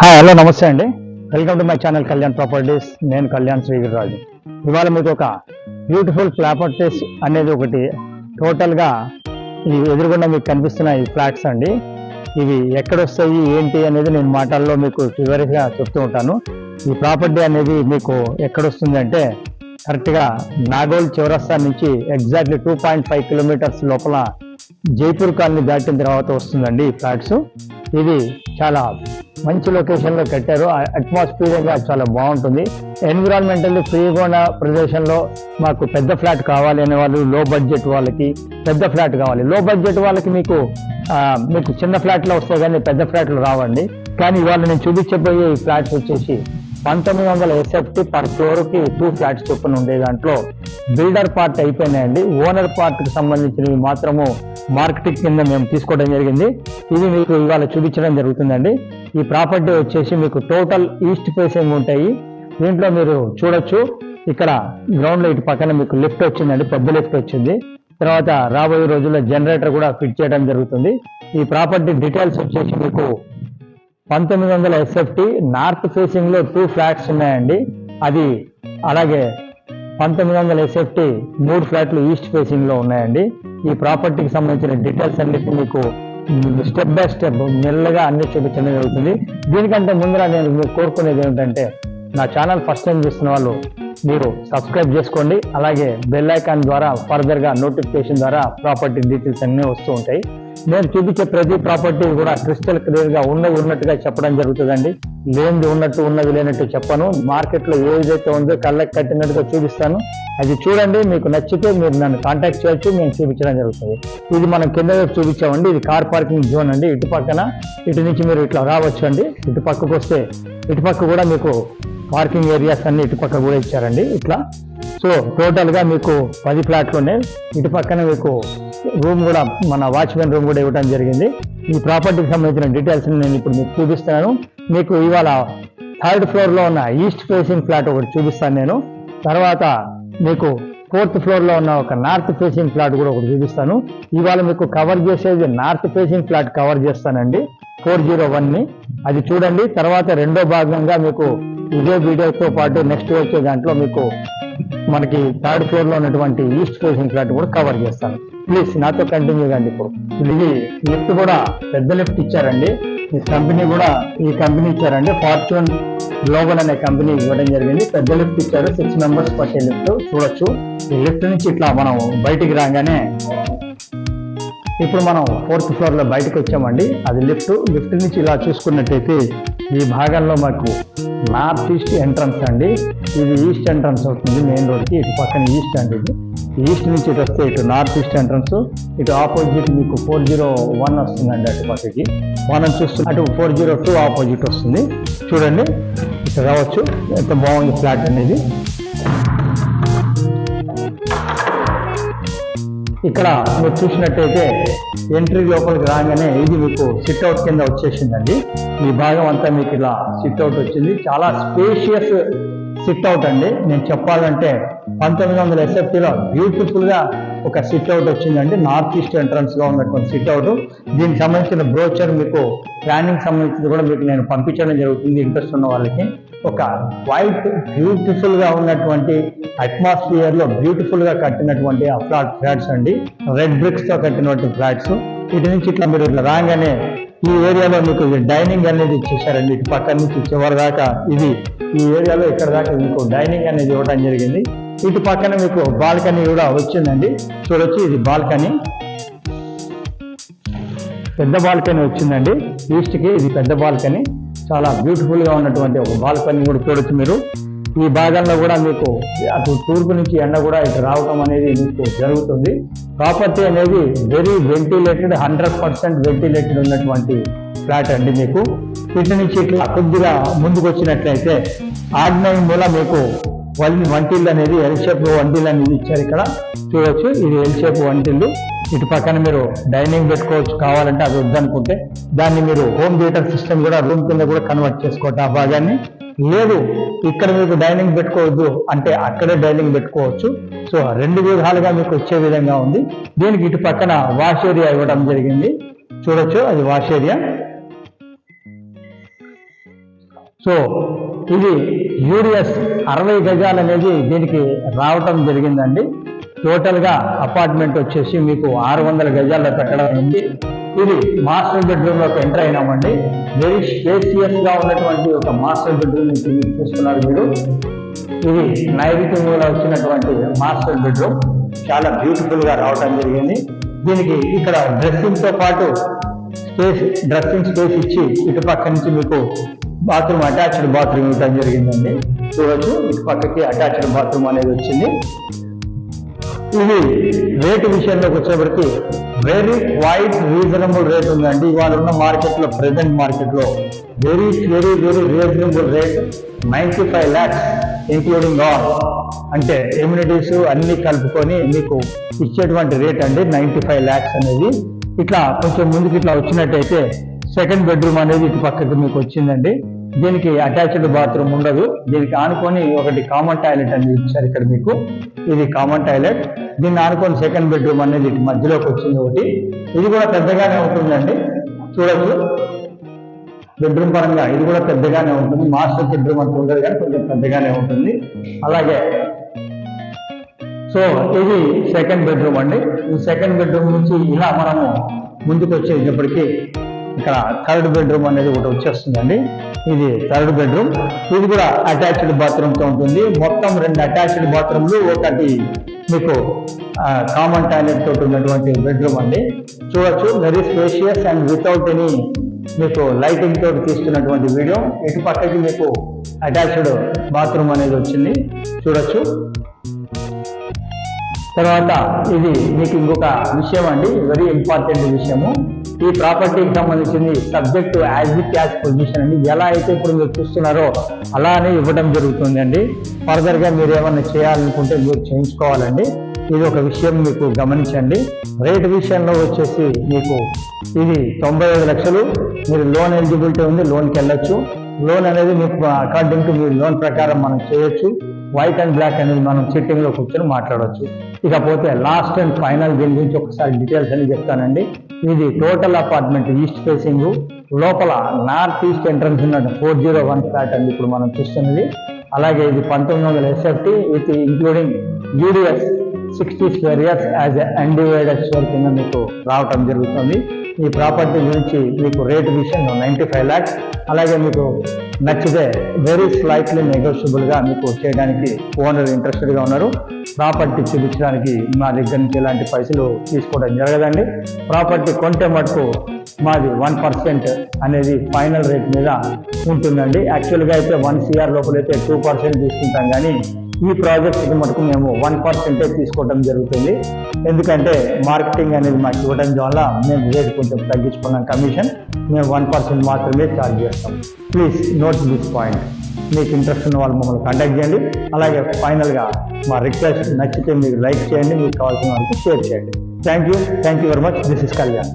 Hi hello నమస్తే అండి. Welcome to my channel Kalyan properties నేను కళ్యాణ్ శ్రీగిరిరాజు. ఇవాళ మీకు ఒక బ్యూటిఫుల్ ప్రాపర్టీస్ అనేది ఒకటి టోటల్గా ఈ ఎదురుగుండా మీకు కనిపిస్తున్న ఈ ఫ్లాట్స్ అండి. ఇవి ఎక్కడ వస్తాయి ఏంటి అనేది నేను మాటల్లో మీకు వివరంగా చెప్తూ ఉంటాను. ఈ ప్రాపర్టీ అనేది మీకు ఎక్కడొస్తుంది అంటే కరెక్ట్గా నాగోల్ చౌరస్తా నుంచి exactly two point five kilometres లోపల జైపూర్ కాలనీ దాటిన తర్వాత వస్తుందండి ఈ ఫ్లాట్స్. ఇది చాలా మంచి లొకేషన్లో కట్టారు. అట్మాస్ఫియర్గా చాలా బాగుంటుంది. ఎన్విరాన్మెంటల్ ఫ్రీగా ఉన్న ప్రదేశంలో మాకు పెద్ద ఫ్లాట్ కావాలి అనే వాళ్ళు లో బడ్జెట్ వాళ్ళకి పెద్ద ఫ్లాట్ కావాలి. లో బడ్జెట్ వాళ్ళకి మీకు మీకు చిన్న ఫ్లాట్లో వస్తే కానీ పెద్ద ఫ్లాట్లు రావండి. కానీ ఇవాళ నేను చూపించబోయే ఈ ఫ్లాట్స్ వచ్చేసి పంతొమ్మిది వందల ఎస్ఎఫ్టీ పర్ ఫ్లోర్కి టూ ఫ్లాట్స్ చొప్పున ఉండే దాంట్లో బిల్డర్ పార్ట్ అయిపోయినాయండి. ఓనర్ పార్ట్కి సంబంధించినవి మాత్రము మార్కెటింగ్ కింద మేము తీసుకోవడం జరిగింది. ఇది మీకు ఇవాళ చూపించడం జరుగుతుందండి. ఈ ప్రాపర్టీ వచ్చేసి మీకు టోటల్ ఈస్ట్ ఫేసింగ్ ఉంటాయి. దీంట్లో మీరు చూడొచ్చు. ఇక్కడ గ్రౌండ్లో ఇటు పక్కన మీకు లిఫ్ట్ వచ్చిందండి. పెద్ద లిఫ్ట్ వచ్చింది. తర్వాత రాబోయే రోజుల్లో జనరేటర్ కూడా ఫిట్ చేయడం జరుగుతుంది. ఈ ప్రాపర్టీ డీటెయిల్స్ వచ్చేసి మీకు పంతొమ్మిది వందల ఎస్ఎఫ్టీ నార్త్ ఫేసింగ్లో టూ ఫ్లాట్స్ ఉన్నాయండి. అది అలాగే పంతొమ్మిది వందల ఎస్ఎఫ్టీ మూడు ఫ్లాట్లు ఈస్ట్ ఫేసింగ్లో ఉన్నాయండి. ఈ ప్రాపర్టీకి సంబంధించిన డీటెయిల్స్ అన్నిటి మీకు స్టెప్ బై స్టెప్ మెల్లగా అన్ని చూపించడం జరుగుతుంది. దీనికంటే ముందర నేను మీరు కోరుకునేది ఏమిటంటే నా ఛానల్ ఫస్ట్ టైం చూస్తున్న వాళ్ళు మీరు సబ్స్క్రైబ్ చేసుకోండి. అలాగే బెల్ ఐకాన్ ద్వారా ఫర్దర్గా నోటిఫికేషన్ ద్వారా ప్రాపర్టీ డీటెయిల్స్ అన్నీ వస్తూ ఉంటాయి. నేను చూపించే ప్రతి ప్రాపర్టీ కూడా క్రిస్టల్ క్లియర్గా ఉన్నది ఉన్నట్టుగా చెప్పడం జరుగుతుందండి. లేనిది ఉన్నట్టు ఉన్నది లేనట్టు చెప్పను. మార్కెట్లో ఏదైతే ఉందో కళ్ళకి కట్టినట్టుగా చూపిస్తాను. అది చూడండి మీకు నచ్చితే మీరు నన్ను కాంటాక్ట్ చేయొచ్చు మేము చూపించడం జరుగుతుంది. ఇది మనం కింద చూపించామండి. ఇది కార్ పార్కింగ్ జోన్ అండి. ఇటు పక్కన ఇటు నుంచి మీరు ఇట్లా రావచ్చు అండి. ఇటు పక్కకు వస్తే ఇటు పక్క కూడా మీకు పార్కింగ్ ఏరియాస్ అన్ని ఇటు పక్క కూడా ఇచ్చారండి. ఇట్లా సో టోటల్గా మీకు పది ఫ్లాట్లు ఉన్నాయి. ఇటు పక్కన మీకు రూమ్ కూడా మన వాచ్మెన్ రూమ్ కూడా ఇవ్వడం జరిగింది. ఈ ప్రాపర్టీకి సంబంధించిన డీటెయిల్స్ నేను ఇప్పుడు మీకు చూపిస్తాను. మీకు ఇవాళ థర్డ్ ఫ్లోర్లో ఉన్న ఈస్ట్ ఫేసింగ్ ఫ్లాట్ ఒకటి చూపిస్తాను నేను. తర్వాత మీకు ఫోర్త్ ఫ్లోర్లో ఉన్న ఒక నార్త్ ఫేసింగ్ ఫ్లాట్ కూడా ఒకటి చూపిస్తాను. ఇవాళ మీకు కవర్ చేసేది నార్త్ ఫేసింగ్ ఫ్లాట్ కవర్ చేస్తానండి. ఫోర్ జీరో వన్ని అది చూడండి. తర్వాత రెండో భాగంగా మీకు ఇదే వీడియోతో పాటు నెక్స్ట్ వచ్చే దాంట్లో మీకు మనకి థర్డ్ ఫ్లోర్లో ఉన్నటువంటి ఈస్ట్ ఫేసింగ్ ఫ్లాట్ కూడా కవర్ చేస్తాను. ప్లీజ్ నాతో కంటిన్యూ కండి ఇప్పుడు. ఇది లిఫ్ట్ కూడా పెద్ద లిఫ్ట్ ఇచ్చారండి. ఈ కంపెనీ కూడా ఈ కంపెనీ ఇచ్చారండి. ఫార్చ్యూన్ గ్లోబల్ అనే కంపెనీ ఇవ్వడం జరిగింది. పెద్ద లిఫ్ట్ ఇచ్చారు. సిక్స్ మెంబర్స్ పట్టే లిఫ్ట్ చూడొచ్చు. ఈ లిఫ్ట్ నుంచి ఇట్లా మనం బయటికి రాగానే ఇప్పుడు మనం ఫోర్త్ ఫ్లోర్లో బయటకు వచ్చామండి. అది లిఫ్ట్ లిఫ్ట్ నుంచి ఇలా చూసుకున్నట్టయితే ఈ భాగంలో మాకు నార్త్ ఈస్ట్ ఎంట్రన్స్ అండి. ఇది ఈస్ట్ ఎంట్రన్స్ అవుతుంది మెయిన్ రోడ్కి ఇటు పక్కన ఈస్ట్ అండి ఇది. ఈస్ట్ నుంచి ఇటు వస్తే ఇటు నార్త్ ఈస్ట్ ఎంట్రన్స్ ఇటు ఆపోజిట్ మీకు ఫోర్ జీరో వన్ వస్తుందండి అటు పక్కకి. మనం చూస్తున్న అటు ఫోర్ జీరో టూ ఆపోజిట్ వస్తుంది. చూడండి. ఇక్కడ రావచ్చు. ఎంత బాగుంది ఫ్లాట్ అనేది. ఇక్కడ మీరు చూసినట్టయితే ఎంట్రీ లోపలికి రాగానే ఇది మీకు సిట్ అవుట్ కింద వచ్చేసిందండి. ఈ భాగం అంతా మీకు ఇలా సిట్ అవుట్ వచ్చింది. చాలా స్పేషియస్ సిట్ అవుట్ అండి. నేను చెప్పాలంటే పంతొమ్మిది వందల ఎస్ఎఫ్టీలో బ్యూటిఫుల్గా ఒక సిట్ అవుట్ వచ్చిందండి నార్త్ ఈస్ట్ ఎంట్రన్స్లో ఉన్నటువంటి సిట్ అవుట్ దీనికి సంబంధించిన బ్రోచర్ మీకు ప్లానింగ్ సంబంధించింది కూడా మీకు నేను పంపించడం జరుగుతుంది. ఇంట్రెస్ట్ ఉన్న వాళ్ళకి. ఒక వైట్ బ్యూటిఫుల్గా ఉన్నటువంటి అట్మాస్ఫియర్లో బ్యూటిఫుల్గా కట్టినటువంటి ఆ ఫ్లాట్ ఫ్లాట్స్ అండి. రెడ్ బ్రిక్స్తో కట్టినటువంటి ఫ్లాట్స్ ఇటు నుంచి ఇట్లా మీరు ఇట్లా రాగానే ఈ ఏరియాలో మీకు డైనింగ్ అనేది ఇచ్చేసారండి ఇటు పక్క నుంచి చివరి దాకా ఇది ఈ ఏరియాలో ఇక్కడ దాకా మీకు డైనింగ్ అనేది ఇవ్వడం జరిగింది. ఇటు పక్కన మీకు బాల్కనీ కూడా వచ్చిందండి. చూడొచ్చు ఇది బాల్కనీ. పెద్ద బాల్కనీ వచ్చిందండి. ఈస్ట్కి ఇది పెద్ద బాల్కనీ. చాలా బ్యూటిఫుల్గా ఉన్నటువంటి ఒక బాల్కనీ కూడా చూడొచ్చు మీరు. ఈ భాగంలో కూడా మీకు అటు తూర్పు నుంచి ఎండ కూడా ఇటు రావటం అనేది మీకు జరుగుతుంది. ప్రాపర్టీ అనేది very ventilated hundred percent ventilated ఉన్నటువంటి ఫ్లాట్ అండి మీకు. ఇటు నుంచి ఇట్లా కొద్దిగా ముందుకు వచ్చినట్లయితే ఆగ్నేయం మూల మీకు వాళ్ళని వంటిల్లు అనేది ఎల్ షేప్ వంటిల్లు అనేది ఇచ్చారు ఇక్కడ. చూడొచ్చు ఇది ఎల్ షేప్ వంటిల్లు. ఇటు పక్కన మీరు డైనింగ్ పెట్టుకోవచ్చు కావాలంటే అది వద్దనుకుంటే. దాన్ని మీరు హోమ్ థియేటర్ సిస్టమ్ కూడా రూమ్ కింద కూడా కన్వర్ట్ చేసుకోవచ్చు ఆ భాగాన్ని. లేదు ఇక్కడ మీకు డైనింగ్ పెట్టుకోవద్దు అంటే అక్కడే డైనింగ్ పెట్టుకోవచ్చు. సో రెండు విధాలుగా మీకు వచ్చే విధంగా ఉంది. దీనికి ఇటు పక్కన వాష్ ఏరియా ఇవ్వడం జరిగింది. చూడొచ్చు అది వాష్ ఏరియా సో ఇది యూడిఎస్ అరవై గజాలు అనేది దీనికి రావటం జరిగిందండి. టోటల్గా అపార్ట్మెంట్ వచ్చేసి మీకు ఆరు వందల గజాల్లో పెట్టడం అయింది ఇది మాస్టర్ బెడ్రూమ్లోకి ఎంటర్ అయినామండి. వెరీ స్పేసియస్గా ఉన్నటువంటి ఒక మాస్టర్ బెడ్రూమ్ మీరు చూస్తున్నారు మీరు. ఇది నైరుతి వచ్చినటువంటి మాస్టర్ బెడ్రూమ్. చాలా బ్యూటిఫుల్గా రావటం జరిగింది. దీనికి ఇక్కడ డ్రెస్సింగ్తో పాటు స్పేస్ డ్రెస్సింగ్ స్పేస్ ఇచ్చి ఇటు పక్క నుంచి మీకు బాత్రూమ్ అటాచ్డ్ బాత్రూమ్ ఇవ్వడం జరిగిందండి. చూడొచ్చు ఇటు పక్కకి అటాచ్డ్ బాత్రూమ్ అనేది వచ్చింది. ఇది రేటు విషయంలోకి వచ్చేప్పటికి వెరీ క్వైట్ రీజనబుల్ రేట్ ఉందండి. ఇవాళ ఉన్న మార్కెట్లో ప్రజెంట్ మార్కెట్లో very very very reasonable rate ninety five lakhs including all అంటే ఎమ్యూనిటీస్ అన్ని కలుపుకొని మీకు ఇచ్చేటువంటి రేట్ అండి నైంటీ ఫైవ్ ల్యాక్స్ అనేది. ఇట్లా కొంచెం ముందుకు ఇట్లా వచ్చినట్టయితే సెకండ్ బెడ్రూమ్ అనేది ఇటు పక్కకి మీకు వచ్చిందండి. దీనికి అటాచ్డ్ బాత్రూమ్ ఉండదు. దీనికి ఆనుకొని ఒకటి కామన్ టాయిలెట్ అనేది ఇచ్చారు ఇక్కడ మీకు. ఇది కామన్ టాయిలెట్. దీన్ని ఆనుకొని సెకండ్ బెడ్రూమ్ అనేది ఇటు మధ్యలోకి వచ్చింది ఒకటి. ఇది కూడా పెద్దగానే ఉంటుందండి. చూడదు బెడ్రూమ్ పరంగా ఇది కూడా పెద్దగానే ఉంటుంది. మాస్టర్ బెడ్రూమ్ అంత ఉండదు కానీ కొంచెం పెద్దగానే ఉంటుంది. అలాగే సో ఇది సెకండ్ బెడ్రూమ్ అండి. ఈ సెకండ్ బెడ్రూమ్ నుంచి ఇలా మనము ముందుకు వచ్చేటప్పటికీ ఇక్కడ థర్డ్ బెడ్రూమ్ అనేది ఒకటి వచ్చేస్తుందండి. ఇది థర్డ్ బెడ్రూమ్ ఇది కూడా అటాచ్డ్ బాత్రూమ్తో ఉంటుంది. మొత్తం రెండు అటాచ్డ్ బాత్రూమ్లు ఒకటి మీకు కామన్ టాయిలెట్ తోటి ఉన్నటువంటి బెడ్రూమ్ అండి. చూడొచ్చు very spacious and without any మీకు లైటింగ్ తోటి తీస్తున్నటువంటి వీడియో ఇటు పక్కకి మీకు అటాచ్డ్ బాత్రూమ్ అనేది వచ్చింది. చూడొచ్చు. తర్వాత ఇది మీకు ఇంకొక విషయం అండి. వెరీ ఇంపార్టెంట్ విషయము. ఈ ప్రాపర్టీకి సంబంధించింది subject as it as position అండి. ఎలా అయితే ఇప్పుడు మీరు చూస్తున్నారో అలానే ఇవ్వడం జరుగుతుంది అండి మీరు ఏమన్నా చేయాలనుకుంటే మీరు చేయించుకోవాలండి. ఇది ఒక విషయం మీకు గమనించండి. రేట్ విషయంలో వచ్చేసి మీకు ఇది తొంభై ఐదు లక్షలు. మీరు లోన్ ఎలిజిబిలిటీ ఉంది లోన్కి వెళ్ళొచ్చు. లోన్ అనేది మీకు అకార్డింగ్ టు మీ లోన్ ప్రకారం మనం చేయొచ్చు. వైట్ అండ్ బ్లాక్ అనేది మనం సిట్టింగ్లో కూర్చొని మాట్లాడవచ్చు ఇకపోతే లాస్ట్ అండ్ ఫైనల్ దీని గురించి ఒకసారి డీటెయిల్స్ అని చెప్తానండి. ఇది టోటల్ అపార్ట్మెంట్ ఈస్ట్ ఫేసింగ్ లోపల నార్త్ ఈస్ట్ ఎంట్రన్స్ ఉన్న ఫోర్ జీరో వన్ ఫ్లాట్ అండి ఇప్పుడు మనం చూస్తున్నది. అలాగే ఇది పంతొమ్మిది వందల SFT with including UDS sixty square yards as undivided share కింద మీకు రావటం జరుగుతుంది. ఈ ప్రాపర్టీ గురించి మీకు రేట్ విషయంలో నైంటీ ఫైవ్ ల్యాక్స్ అలాగే మీకు నచ్చితే వెరీ స్లైట్లీ నెగోషియబుల్గా మీకు చేయడానికి ఓనర్ ఇంట్రెస్టెడ్గా ఉన్నారు. ప్రాపర్టీ చూపించడానికి మా దగ్గర నుంచి ఎలాంటి పైసలు తీసుకోవడం జరగదండి. ప్రాపర్టీ కొంటే మటుకు మాది వన్ పర్సెంట్ అనేది ఫైనల్ రేట్ మీద ఉంటుందండి. యాక్చువల్గా అయితే వన్ సిఆర్ లోపలైతే టూ పర్సెంట్ తీసుకుంటాం కానీ ఈ ప్రాజెక్ట్కి మటుకు మేము వన్ పర్సెంటే తీసుకోవడం జరుగుతుంది. ఎందుకంటే మార్కెటింగ్ అనేది మాకు ఇవ్వడం వల్ల మేము రేట్ కొంచెం తగ్గించుకున్నాం కమిషన్ మేము వన్ పర్సెంట్ మాత్రమే ఛార్జ్ చేస్తాం. ప్లీజ్ నోట్ దిస్ పాయింట్ మీకు ఇంట్రెస్ట్ ఉన్న వాళ్ళు మమ్మల్ని కాంటాక్ట్ చేయండి. అలాగే ఫైనల్గా మా రిక్వెస్ట్ నచ్చితే మీరు లైక్ చేయండి. మీకు కావాల్సిన వాళ్ళకి షేర్ చేయండి. Thank you thank you very much this is Kalyan